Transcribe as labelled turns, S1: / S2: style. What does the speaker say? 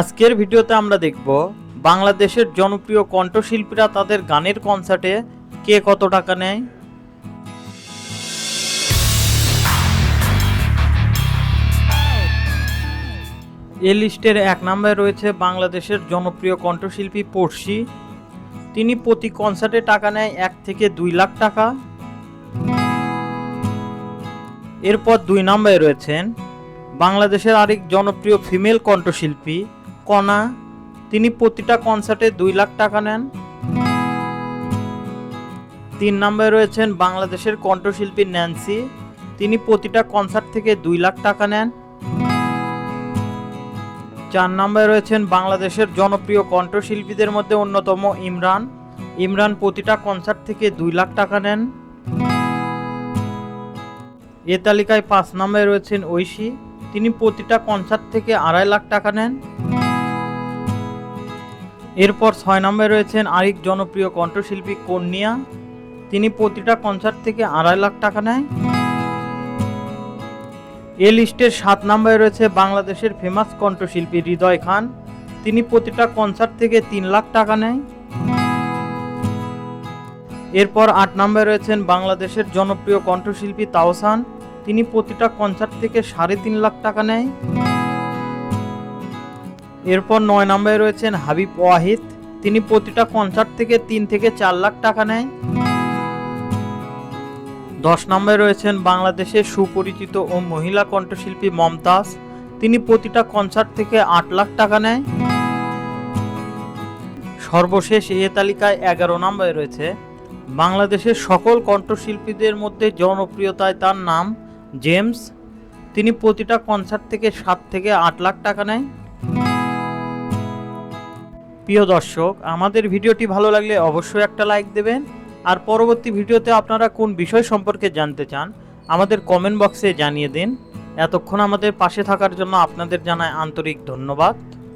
S1: আজকের ভিডিওতে আমরা দেখব বাংলাদেশের জনপ্রিয় কণ্ঠশিল্পীরা তাদের গানের কনসার্টে কে কত টাকা নেয়। এ লিস্টের এক নম্বরে রয়েছে বাংলাদেশের জনপ্রিয় কণ্ঠশিল্পী পড়শি। তিনি প্রতি কনসার্টে টাকা নেয় এক থেকে দুই লাখ টাকা। এরপর দুই নম্বরে রয়েছেন বাংলাদেশের আরেক জনপ্রিয় ফিমেল কণ্ঠশিল্পী কণা। তিনি প্রতিটা কনসার্টে দুই লাখ টাকা নেন। তিন নম্বরে রয়েছেন বাংলাদেশের কণ্ঠশিল্পী ন্যান্সি। তিনি প্রতিটা কনসার্ট থেকে দুই লাখ টাকা নেন। চার নম্বরে রয়েছেন বাংলাদেশের জনপ্রিয় কণ্ঠশিল্পীদের মধ্যে অন্যতম ইমরান। ইমরান প্রতিটা কনসার্ট থেকে দুই লাখ টাকা নেন। এ তালিকায় পাঁচ নম্বরে রয়েছেন ঐশী। তিনি প্রতিটা কনসার্ট থেকে আড়াই লাখ টাকা নেন। এরপর ছয় নম্বরে রয়েছেন আরেক জনপ্রিয় কণ্ঠশিল্পী কন্যা। তিনি প্রতিটা কনসার্ট থেকে আড়াই লাখ টাকা নেয়। এ লিস্টের সাত নম্বরে রয়েছে বাংলাদেশের ফেমাস কণ্ঠশিল্পী হৃদয় খান। তিনি প্রতিটা কনসার্ট থেকে তিন লাখ টাকা নেয়। এরপর আট নম্বরে রয়েছেন বাংলাদেশের জনপ্রিয় কণ্ঠশিল্পী তাওসান। তিনি প্রতিটা কনসার্ট থেকে সাড়ে তিন লাখ টাকা নেয়। এরপর নয় নম্বরে রয়েছেন হাবিব ওয়াহিদ। তিনি প্রতিটা কনসার্ট থেকে তিন থেকে চার লাখ টাকা নেয়। দশ নম্বরে রয়েছেন বাংলাদেশের সুপরিচিত ও মহিলা কণ্ঠশিল্পী মমতাজ। তিনি প্রতিটা কনসার্ট থেকে আট লাখ টাকা নেয়। সর্বশেষ এ তালিকায় এগারো নম্বরে রয়েছে বাংলাদেশের সকল কণ্ঠশিল্পীদের মধ্যে জনপ্রিয়তায় তার নাম জেমস। তিনি প্রতিটা কনসার্ট থেকে সাত থেকে আট লাখ টাকা নেয়। প্রিয় দর্শক, আমাদের ভিডিওটি ভালো লাগলে অবশ্যই একটা লাইক দেবেন। আর পরবর্তী ভিডিওতে আপনারা কোন বিষয় সম্পর্কে জানতে চান, আমাদের কমেন্ট বক্সে জানিয়ে দিন। এতক্ষণ আমাদের পাশে থাকার জন্য আপনাদের জানায় আন্তরিক ধন্যবাদ।